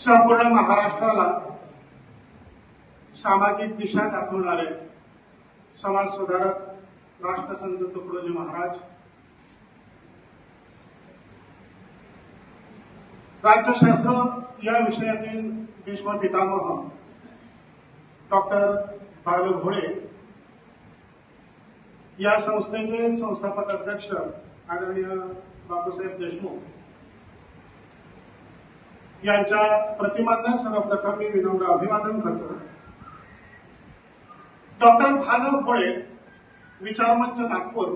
संपूर्ण महाराष्ट्राला सामाजिक दिशा दाखवणारे समाज सुधारक राष्ट्रसंत तुकडोजी महाराज राज्यशास्त्र या विषयातील भीष्म पितामह डॉक्टर बाळू घोळे या संस्थेचे संस्थापक अध्यक्ष आदरणीय बापूसाहेब देशमुख यांच्या प्रतिमांना सर्वप्रथम मी विनम्र अभिवादन करतो. डॉक्टर भानव भोळे विचारमंच नागपूर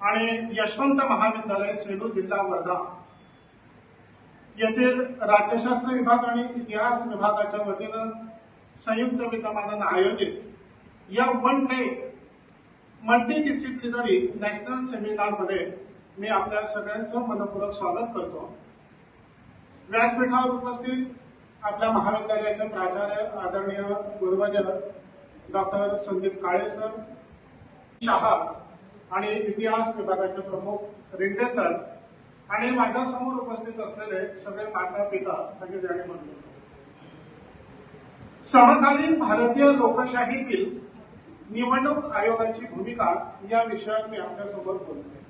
आणि यशवंत महाविद्यालय सेलू जिल्हा वर्धा. येथील राज्यशास्त्र विभाग आणि इतिहास विभागाच्या वतीनं संयुक्त विद्यमानानं आयोजित या one day multi disciplinary national सेमिनारमध्ये मी आपल्या सगळ्यांचं मनपूर्वक स्वागत करतो. व्यासपीठावर उपस्थित आपल्या महाविद्यालयाचे प्राचार्य आदरणीय गुरुवज डॉक्टर संदीप काळे सर शहा आणि इतिहास विभागाचे प्रमुख रिंडे सर आणि माझ्यासमोर उपस्थित असलेले सगळे माता पिता म्हणजे सगळे आणि समकालीन भारतीय लोकशाहीतील निवडणूक आयोगाची भूमिका या विषयात मी आपल्यासमोर बोलतोय.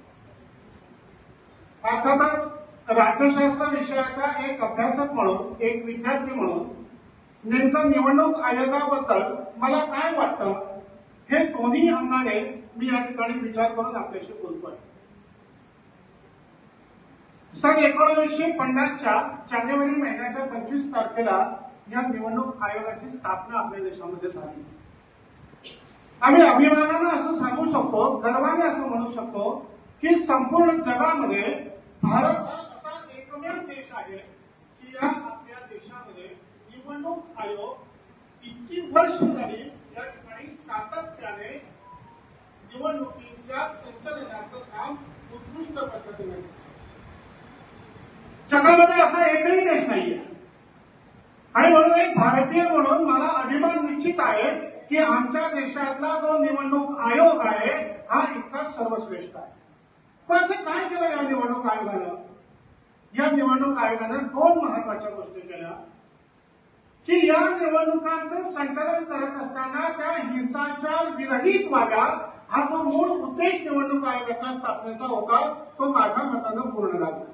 अर्थातच राज्यशास्त्र विषयाचा एक अभ्यासक म्हणून एक विद्यार्थी म्हणून नेमकं निवडणूक आयोगाबद्दल मला काय वाटतं हे दोन्ही अंगाने मी या ठिकाणी विचार करून आपल्याशी बोलतोय. सन एकोणीसशे पन्नासच्या जानेवारी महिन्याच्या पंचवीस तारखेला या निवडणूक आयोगाची स्थापना आपल्या देशामध्ये झाली. आम्ही अभिमानानं असं सांगू शकतो गर्वाने असं म्हणू शकतो की संपूर्ण जगामध्ये भारत हा असा देश आहे की या आपल्या देशामध्ये निवडणूक आयोग इतकी वर्ष झाली या ठिकाणी सातत्याने निवडणुकीच्या संचलनाचं काम उत्कृष्ट पद्धतीने जगामध्ये असा एकही देश नाहीये. आणि म्हणून एक भारतीय म्हणून मला अभिमान निश्चित आहे की आमच्या देशातला जो निवडणूक आयोग आहे हा इतका सर्वश्रेष्ठ आहे. पण असं काय केलं या निवडणूक आयोगानं? या निवडणूक आयोगानं दोन महत्त्वाच्या गोष्टी केल्या. की या निवडणुकांचं संचालन करत असताना त्या हिंसाचार विरहित व्हाव्यात हा जो मूळ उद्देश निवडणूक आयोगाच्या स्थापनेचा होता तो माझ्या मतानं पूर्ण झाला.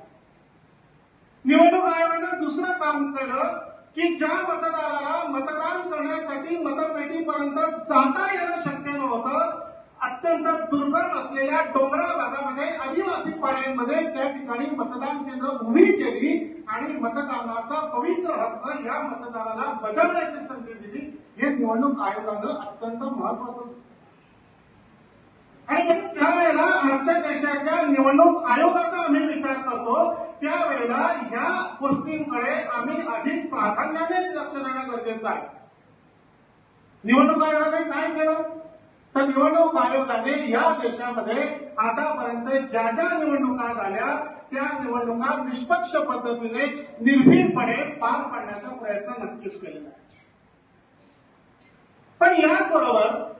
निवडणूक आयोगानं दुसरं काम केलं की ज्या मतदाराला मतदान करण्यासाठी मतपेटीपर्यंत जाता येणं शक्य नव्हतं अत्यंत दुर्गम असलेल्या डोंगराळ भागामध्ये आदिवासी पाड्यांमध्ये त्या ठिकाणी मतदान केंद्र उभी केली आणि मतदानाचा पवित्र हक्क या मतदाराला बजावण्याची संधी दिली. हे निवडणूक आयोगानं अत्यंत महत्वाचं आणि त्यावेळेला आमच्या देशाच्या निवडणूक आयोगाचा आम्ही विचार करतो त्यावेळेला ह्या गोष्टींकडे आम्ही अधिक प्राधान्याने लक्ष देणं गरजेचं आहे. निवडणूक आयोगाने काय केलं? तर निवडणूक आयोगाने या देशामध्ये आतापर्यंत ज्या ज्या निवडणुका झाल्या त्या निवडणुका निष्पक्ष पद्धतीने निर्भीडपणे पार पाडण्याचा प्रयत्न नक्कीच केलेला आहे. पण याचबरोबर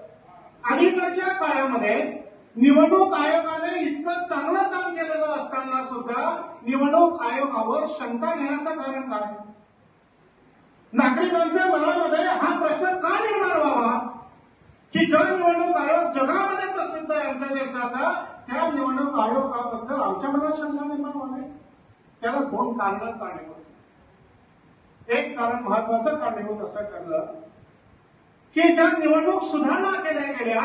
अलीकडच्या काळामध्ये निवडणूक आयोगाने इतकं चांगलं काम केलेलं असताना सुद्धा निवडणूक आयोगावर शंका घेण्याचं कारण काय? नागरिकांच्या मनामध्ये हा प्रश्न का निर्माण व्हावा? की जो निवडणूक आयोग जगामध्ये प्रसिद्ध आहे आमच्या देशाचा त्या निवडणूक आयोगाबद्दल आमच्या मनात शंका निर्माण होणे त्याला दोन कारण कारणीभूत एक कारण महत्वाचं कारणीभूत असं ठरलं की ज्या निवडणूक सुधारणा केल्या गेल्या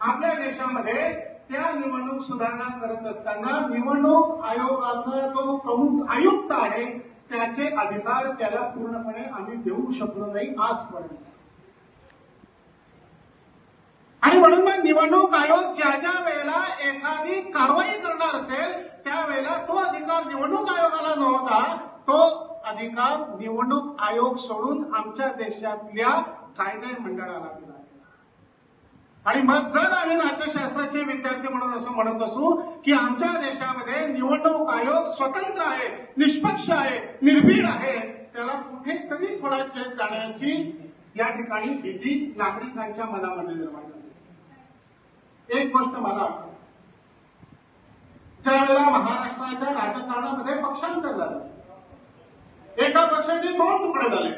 आपल्या देशामध्ये त्या निवडणूक सुधारणा करत असताना निवडणूक आयोगाचा जो प्रमुख आयुक्त आहे त्याचे अधिकार त्याला पूर्णपणे आम्ही देऊ शकलो नाही आजपर्यंत. आणि म्हणून मग निवडणूक आयोग ज्या ज्या वेळेला एखादी कारवाई करणार असेल त्यावेळेला तो अधिकार निवडणूक आयोगाला नव्हता. तो अधिकार निवडणूक आयोग सोडून आमच्या देशातल्या कायदे मंडळाला दिला आणि मग जर आम्ही नाट्यशास्त्राचे विद्यार्थी म्हणून असं म्हणत असू की आमच्या देशामध्ये निवडणूक आयोग स्वतंत्र आहे निष्पक्ष आहे निर्भीड आहे त्याला कुठेच तरी थोडा चेक जाण्याची या ठिकाणी भीती नागरिकांच्या मनामध्ये निर्माण झाली. एक गोष्ट मला आठवते ज्यावेळेला महाराष्ट्राच्या राजकारणामध्ये पक्षांतर झालं एका पक्षाचे दोन तुकडे झाले.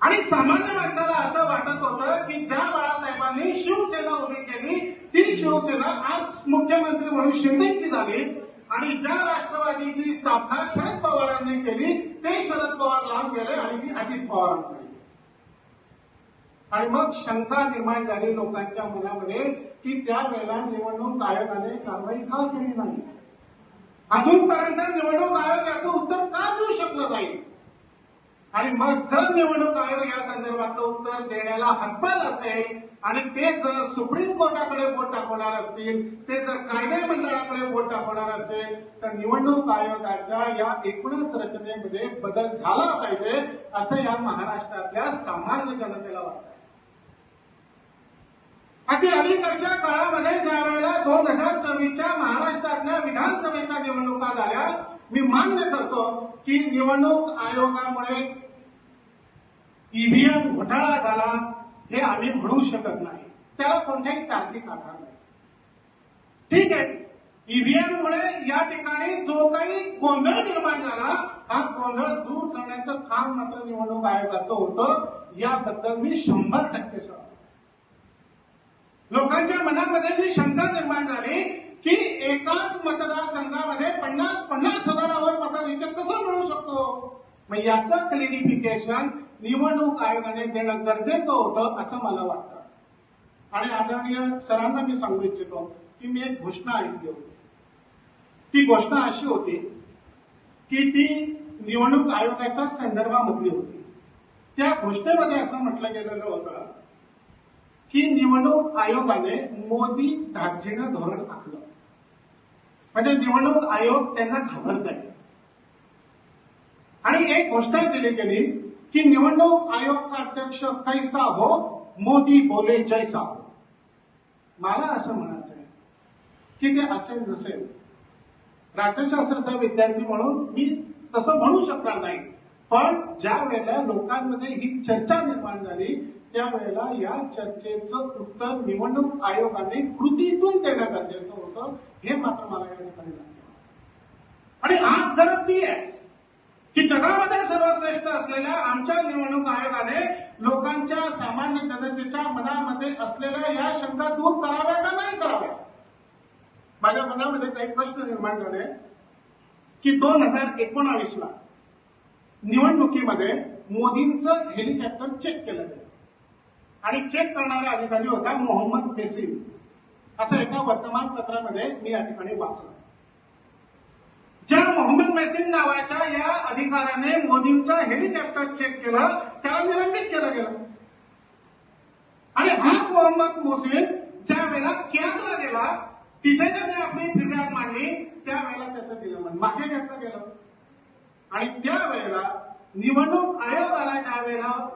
आणि सामान्य माणसाला असं वाटत होतं की ज्या बाळासाहेबांनी शिवसेना उभी केली ती शिवसेना आज मुख्यमंत्री म्हणून शिंदेची झाली आणि ज्या राष्ट्रवादीची स्थापना शरद पवारांनी केली ते शरद पवार लांब गेले आणि ती अजित पवारांकडे आणि मग शंका निर्माण झाली लोकांच्या मनामध्ये की त्यावेळेला निवडणूक आयोगाने कारवाई का केली नाही? अजूनपर्यंत निवडणूक आयोग याचं उत्तर का देऊ शकलं नाही? आणि मग जर निवडणूक आयोग या संदर्भातलं उत्तर देण्याला हतबल असेल आणि ते जर सुप्रीम कोर्टाकडे बोट टाकवणार असतील ते जर कायदे मंडळाकडे बोट टाकवणार असेल तर निवडणूक आयोगाच्या या एकूणच रचनेमध्ये बदल झाला पाहिजे असं या महाराष्ट्रातल्या सामान्य जनतेला वाटतं. अगदी अलीकडच्या काळामध्ये ज्या वेळेला दोन हजार चोवीसच्या महाराष्ट्रातल्या विधानसभेच्या निवडणुका झाल्या मी मान्य करतो की निवडणूक आयोगामुळे ईव्हीएम घोटाळा झाला हे आम्ही म्हणू शकत नाही. त्याला कोणत्याही तार्किक आधार नाही. ठीक आहे. ईव्हीएम मुळे या ठिकाणी जो काही गोंधळ निर्माण झाला हा गोंधळ दूर करण्याचं काम मात्र निवडणूक आयोगाचं होतं. याबद्दल मी शंभर टक्के सांगतो लोकांच्या मनामध्ये जी शंका निर्माण झाली की एकाच मतदारसंघामध्ये पन्नास पन्नास हजारावर मताधिक्य कसं मिळू शकतो? मग याचं क्लिरिफिकेशन निवडणूक आयोगाने देणं गरजेचं होतं असं मला वाटतं. आणि आदरणीय सरांना मी सांगू इच्छितो की मी एक घोषणा ऐकली होती. ती घोषणा अशी होती की ती निवडणूक आयोगाच्या संदर्भामधली होती. त्या घोषणेमध्ये असं म्हटलं गेलेलं होतं की निवडणूक आयोगाने मोदी दार्जिनं धोरण आखलं. म्हणजे निवडणूक आयोग त्यांना घाबरताय आणि एक घोषणा दिली गेली की निवडणूक आयोग का अध्यक्ष कैसा हो मोदी बोले जैसा हो. मला असं म्हणायचं आहे की ते असेल नसेल राज्यशास्त्राचा विद्यार्थी म्हणून मी तसं म्हणू शकणार नाही. पण ज्या वेळेला लोकांमध्ये ही चर्चा निर्माण झाली त्यावेळेला या चर्चेचं उत्तर निवडणूक आयोगाने कृतीतून देणं गरजेचं होतं हे मात्र मला या ठिकाणी आणि आज गरज ती आहे की जगामध्ये सर्वश्रेष्ठ असलेल्या आमच्या निवडणूक आयोगाने लोकांच्या सामान्य जनतेच्या मनामध्ये असलेल्या या शंका दूर कराव्या का नाही कराव्या? माझ्या मनामध्ये काही प्रश्न निर्माण झाले की दोन हजार एकोणावीसला निवडणुकीमध्ये मोदींचं हेलिकॉप्टर चेक केलं गेलं. आणि चेक करणारा अधिकारी होता मोहम्मद बेसिम असं एका वर्तमानपत्रामध्ये मी या ठिकाणी वाचलं. ज्या मोहम्मद मेसिन नावाच्या या अधिकाऱ्याने मोदींचा हेलिकॉप्टर चेक केला त्याला निलंबित केलं गेलं. आणि हाच मोहम्मद मोसिन ज्या वेळेला कॅगला गेला तिथे त्याने आपली फिर्याद मांडली त्यावेळेला त्याचं निलंबन मागे घेतलं गेलं. आणि त्यावेळेला निवडणूक आयोगाला ज्या वेळेला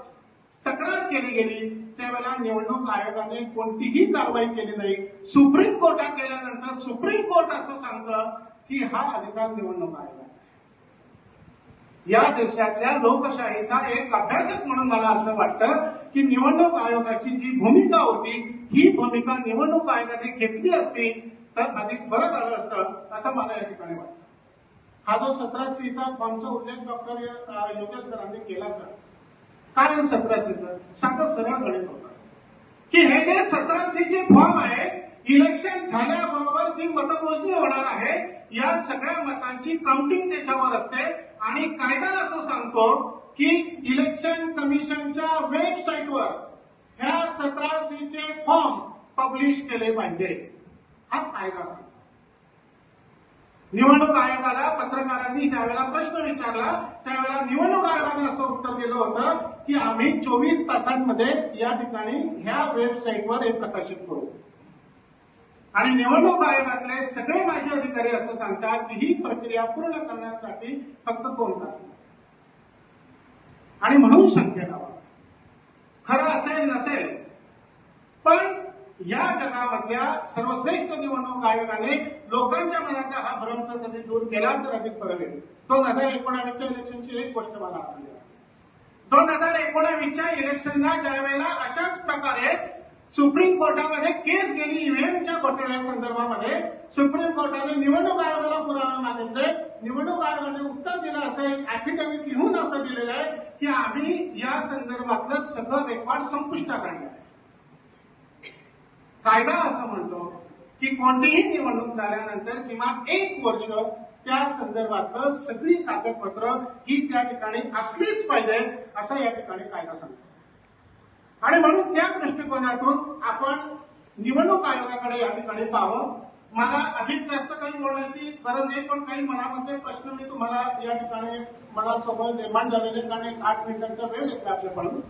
तक्रार केली गेली त्यावेळेला निवडणूक आयोगाने कोणतीही कारवाई केली नाही. सुप्रीम कोर्टात गेल्यानंतर सुप्रीम कोर्ट असं सांगतं की हा अधिकार निवडणूक आयोगाचा या देशातल्या लोकशाहीचा एक अभ्यासक म्हणून मला असं वाटतं की निवडणूक आयोगाची जी भूमिका होती ही भूमिका निवडणूक आयोगाने घेतली असती तर अधिक बरं झालं असतं असं मला या ठिकाणी वाटतं. हा जो सतरा सीचा फॉर्मचा उल्लेख डॉक्टर योगेश सरांनी केला सर कारण सतरा सी साधं सरळ गणित होता. की हे जे सतरा सीचे फॉर्म आहे इलेक्शन झाल्याबरोबर जी मतमोजणी होणार आहे या सगळ्या मतांची काउंटिंग त्याच्यावर असते. आणि कायदा असं सांगतो की इलेक्शन कमिशनच्या वेबसाईटवर ह्या सतरा सीचे फॉर्म पब्लिश केले पाहिजे. हा कायदा निवडणूक आयोगाला पत्रकारांनी ज्यावेळेला प्रश्न विचारला त्यावेळेला निवडणूक आयोगाने असं उत्तर दिलं होतं की आम्ही चोवीस तासांमध्ये या ठिकाणी ह्या वेबसाईटवर हे प्रकाशित करू. आणि निवडणूक आयोगातले सगळे माजी अधिकारी असं सांगतात की ही प्रक्रिया पूर्ण करण्यासाठी फक्त दोन तास आणि म्हणून शक्य लावा. खरं असेल नसेल पण या जगामधल्या सर्वश्रेष्ठ निवडणूक आयोगाने लोकांच्या मनातला हा भ्रम कधी दूर केला तर अधिक बरं येईल दोन हजार एकोणावीसच्या इलेक्शनची एक गोष्ट मला आठवली आहे. दोन हजार एकोणावीसच्या इलेक्शनला ज्यावेळेला अशाच प्रकारे सुप्रीम कोर्टामध्ये केस गेली ईव्हीएमच्या घोटाळ्या संदर्भामध्ये सुप्रीम कोर्टाने निवडणूक आयोगाला पुरावा मागितले. निवडणूक आयोगाने उत्तर दिलं असं एक अॅफिडेव्हिट लिहून असं दिलेलं आहे की आम्ही या संदर्भातलं सगळं रेकॉर्ड संपुष्टात आणलं. कायदा असं म्हणतो की कोणतीही निवडणूक झाल्यानंतर किमान एक वर्ष त्या संदर्भातलं सगळी कागदपत्र ही त्या ठिकाणी असलीच पाहिजे असं या ठिकाणी कायदा सांगतो. आणि म्हणून त्या दृष्टिकोनातून आपण निवडणूक आयोगाकडे या ठिकाणी पाहावं. मला अधिक जास्त काही बोलण्याची गरज नाही पण काही मनामध्ये प्रश्न मी तुम्हाला या ठिकाणी मला समोर निर्माण झालेले कारण एक आठ मिनिटांचा वेळ घेतला आपल्याकडून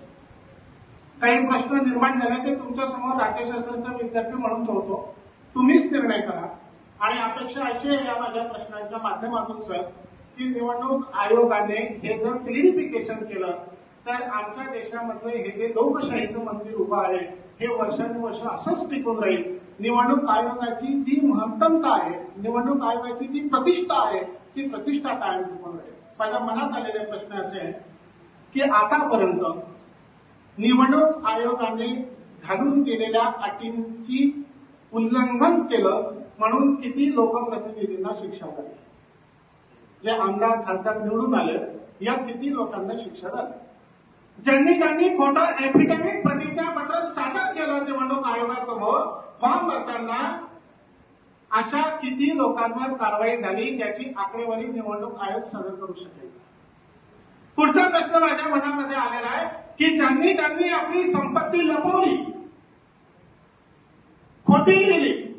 काही प्रश्न निर्माण झाले ते तुमच्यासमोर राज्यशास्त्राचा विद्यार्थी म्हणून ठेवतो. तुम्हीच निर्णय करा. आणि अपेक्षा अशी आहे या माझ्या प्रश्नांच्या माध्यमातून सर की निवडणूक आयोगाने हे जर क्लिरिफिकेशन केलं तर आमच्या देशामधले हे जे लोकशाहीचं मंदिर उभं आहे हे वर्षानुवर्ष असंच टिकून राहील. निवडणूक आयोगाची जी महत्तमता आहे निवडणूक आयोगाची जी प्रतिष्ठा आहे ती प्रतिष्ठा कायम टिकून राहील. माझ्या मनात आलेले प्रश्न असे आहे की आतापर्यंत निवडणूक आयोगाने घालून केलेल्या अटींची उल्लंघन केलं म्हणून किती लोकप्रतिनिधींना शिक्षा झाली? जे आमदार खासदार निवडून आले या किती लोकांना शिक्षा झाली? ज्यांनी त्यांनी खोटं ऍफिडेव्हिट प्रतिज्ञापत्र सादर केलं निवडणूक आयोगासमोर फॉर्म भरताना अशा किती लोकांवर कारवाई झाली त्याची आकडेवारी निवडणूक आयोग सादर करू शकेल? पुढचा प्रश्न माझ्या मनामध्ये आलेला आहे की ज्यांनी त्यांनी आपली संपत्ती लपवली खोटी लिहिली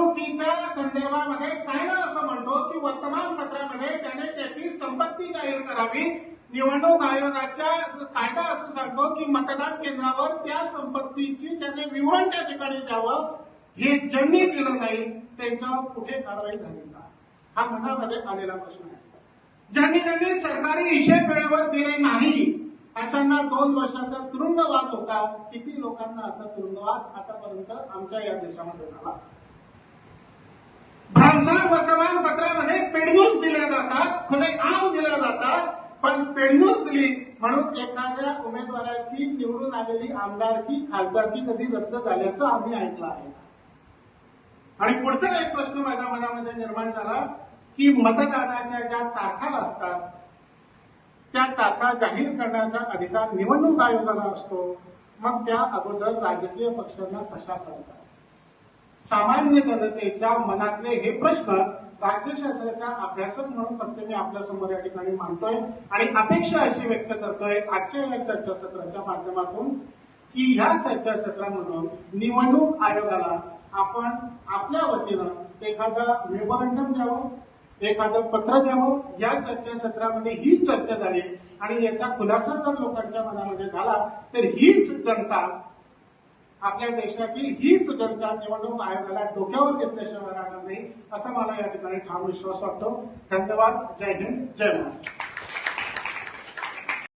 निवडणुकीच्या संदर्भामध्ये कायदा असं म्हणतो की वर्तमानपत्रामध्ये त्याने त्याची संपत्ती जाहीर करावी. निवडणूक आयोगाच्या कायदा असं सांगतो की मतदान केंद्रावर त्या संपत्तीची त्याने विवरण त्या ठिकाणी द्यावं. हे ज्यांनी केलं नाही त्यांच्यावर कुठे कारवाई झाली का? हा मनामध्ये आलेला प्रश्न आहे. ज्यांनी ज्यांनी सरकारी हिशेब वेळेवर दिले नाही अशांना दोन वर्षाचा तुरुंगवास होता. किती लोकांना असा तुरुंगवास आतापर्यंत आमच्या या देशामध्ये झाला? भ्रमसार वर्तमानपत्रामध्ये पेडन्यूज दिल्या जातात खुले आम दिल्या जातात पण पेडन्यूज दिली म्हणून एखाद्या उमेदवाराची निवडून आलेली आमदारकी खासदारकी कधी रद्द झाल्याचं आम्ही ऐकलं आहे. आणि पुढचा एक प्रश्न माझ्या मनामध्ये निर्माण झाला की मतदानाच्या ज्या तारखा असतात त्या तारखा जाहीर करण्याचा अधिकार निवडणूक आयोगाला असतो मग त्या अगोदर राजकीय पक्षांना कशा करतात सामान्य जनतेच्या मनातले हे प्रश्न राज्यशास्त्राचा अभ्यासक म्हणून फक्त मी आपल्यासमोर या ठिकाणी मांडतोय. आणि अपेक्षा अशी व्यक्त करतोय आजच्या या चर्चासत्राच्या माध्यमातून की ह्या चर्चासत्रामधून निवडणूक आयोगाला आपण आपल्या वतीनं एखादं मेमोरंडम द्यावं एखादं पत्र द्यावं. या चर्चासत्रामध्ये ही चर्चा झाली. आणि याचा खुलासा जर लोकांच्या मनामध्ये झाला तर हीच जनता आपल्या देशातील हीच जनता निवडणूक आयोगाला डोक्यावर घेतल्याशिवाय राहणार नाही असा मला या ठिकाणी ठाम विश्वास वाटतो. धन्यवाद. जय हिंद. जय महाराष्ट्र.